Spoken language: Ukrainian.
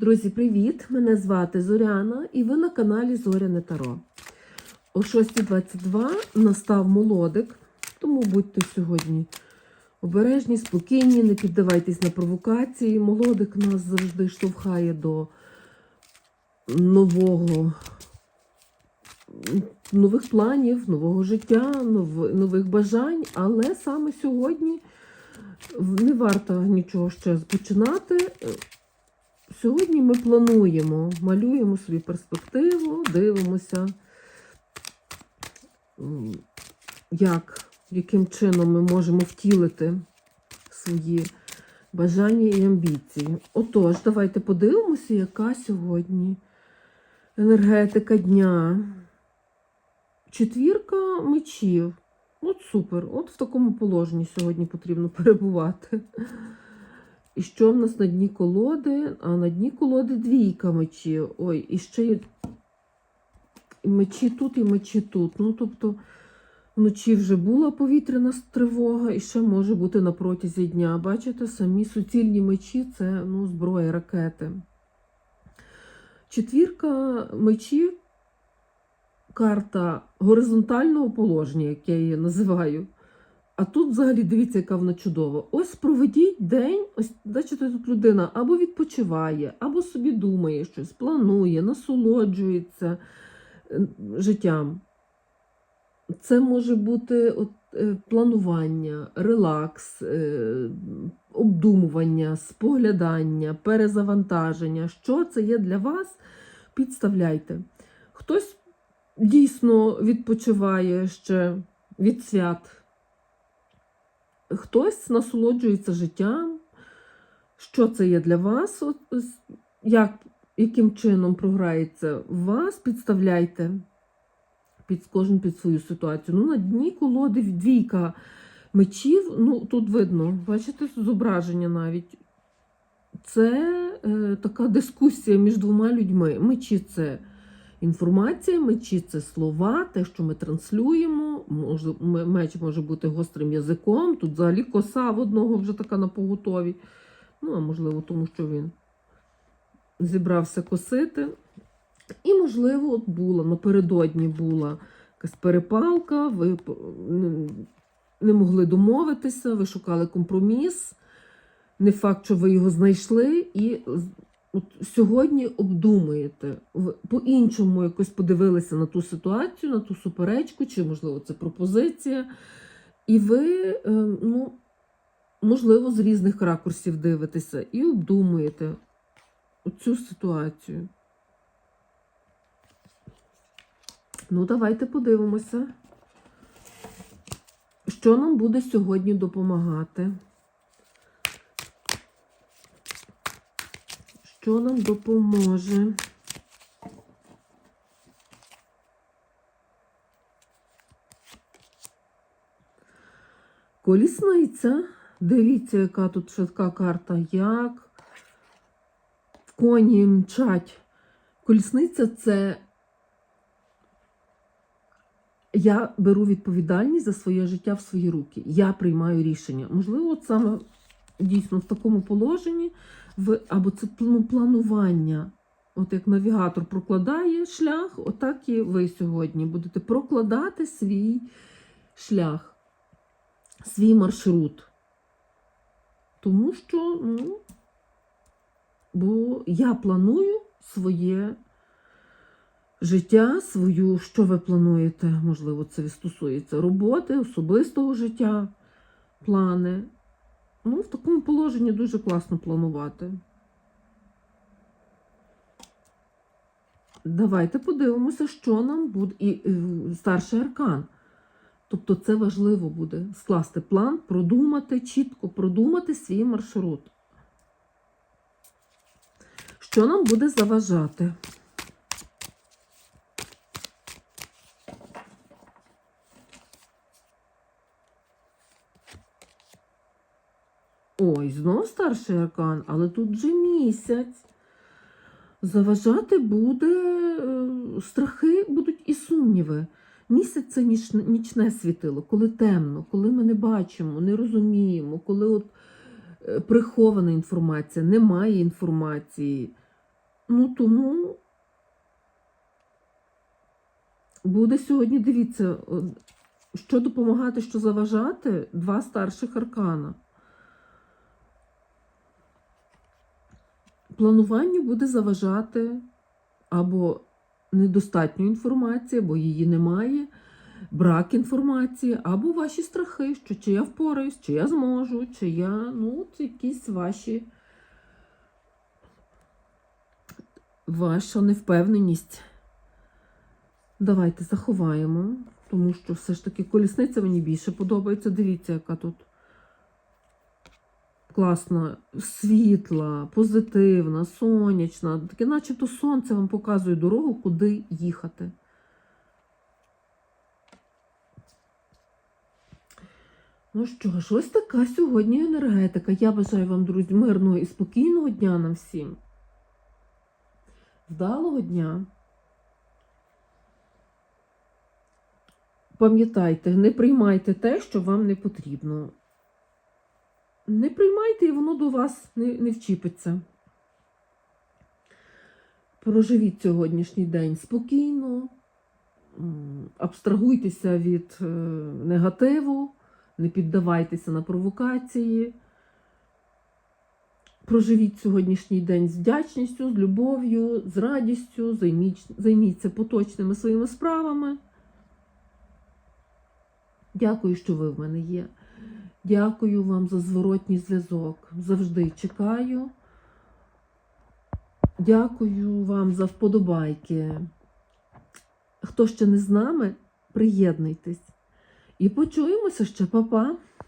Друзі, привіт! Мене звати Зоряна і ви на каналі Зоряне Таро. О 6.22 настав молодик, тому будьте сьогодні обережні, спокійні, не піддавайтесь на провокації. Молодик нас завжди штовхає до нового, нових планів, нового життя, нових бажань, але саме сьогодні не варто нічого ще починати. Сьогодні ми плануємо, малюємо собі перспективу, дивимося, як, яким чином ми можемо втілити свої бажання і амбіції. Отож, давайте подивимося, яка сьогодні енергетика дня. Четвірка мечів. От супер. От в такому положенні сьогодні потрібно перебувати. І що в нас на дні колоди? А на дні колоди двійка мечів. Ой, і ще є мечі тут, і мечі тут. Ну, тобто, вночі вже була повітряна тривога, і ще може бути на протязі дня. Бачите, самі суцільні мечі це ну, зброя, ракети. Четвірка мечів карта горизонтального положення, як я її називаю. А тут взагалі дивіться, яка вона чудова. Ось проведіть день, ось бачите, тут людина або відпочиває, або собі думає щось, планує, насолоджується е, життям. Це може бути от, е, планування, релакс, е, обдумування, споглядання, перезавантаження. Що це є для вас? Підставляйте. Хтось дійсно відпочиває ще від свят. Хтось насолоджується життям. Що це є для вас? Як, яким чином програється вас, підставляйте під кожен під свою ситуацію. Ну, на дні колоди двійка мечів, ну тут видно, бачите, зображення навіть. Це е, така дискусія між двома людьми. Мечі це інформація, мечі це слова, те, що ми транслюємо. Може, меч може бути гострим язиком. Тут взагалі коса в одного вже така на поготові. Ну, а можливо, тому що він зібрався косити. І, можливо, от була напередодні була якась перепалка, ви не- могли домовитися, ви шукали компроміс. Не факт, що ви його знайшли, і от сьогодні обдумуєте, по-іншому якось подивилися на ту ситуацію, на ту суперечку, чи, можливо, це пропозиція. І ви, е, ну, можливо, з різних ракурсів дивитеся і обдумуєте цю ситуацію. Ну, давайте подивимося, що нам буде сьогодні допомагати. Що нам допоможе? Колісниця. Дивіться, яка тут швидка карта. Як коні мчать. Колісниця це я беру відповідальність за своє життя в свої руки. Я приймаю рішення. Можливо, от саме дійсно в такому положенні, в, або це ну, планування. От як навігатор прокладає шлях, отак і ви сьогодні будете прокладати свій шлях, свій маршрут. Тому що, ну, бо я планую своє життя, свою, що ви плануєте, можливо, це стосується роботи, особистого життя, плани. Ну, в такому положенні дуже класно планувати. Давайте подивимося, що нам буде. І е, старший аркан. Тобто це важливо буде скласти план, продумати, чітко продумати свій маршрут. Що нам буде заважати? Ой, знов старший аркан, але тут же місяць. Заважати буде е, страхи будуть і сумніви. Місяць це ніч, нічне світило, коли темно, коли ми не бачимо, не розуміємо, коли от е, прихована інформація, немає інформації. Ну тому буде сьогодні, дивіться, що допомагати, що заважати, два старших аркана. Плануванню буде заважати або недостатньо інформації, або її немає, брак інформації, або ваші страхи, що чи я впораюсь, чи я зможу, чи я, ну, от якісь ваші. Ваша невпевненість. Давайте заховаємо, тому що все ж таки колісниця мені більше подобається. Дивіться, яка тут класна, світла, позитивна, сонячна. Таке, начебто сонце вам показує дорогу, куди їхати. Ну що ж, ось така сьогодні енергетика. Я бажаю вам, друзі, мирного і спокійного дня нам всім. Вдалого дня. Пам'ятайте, не приймайте те, що вам не потрібно. Не приймайте, і воно до вас не, не вчіпиться. Проживіть сьогоднішній день спокійно, абстрагуйтеся від е, негативу, не піддавайтеся на провокації. Проживіть сьогоднішній день з вдячністю, з любов'ю, з радістю, займіть, займіться поточними своїми справами. Дякую, що ви в мене є. Дякую вам за зворотній зв'язок. Завжди чекаю. Дякую вам за вподобайки. Хто ще не з нами, приєднуйтесь. І почуємося ще, Па-па.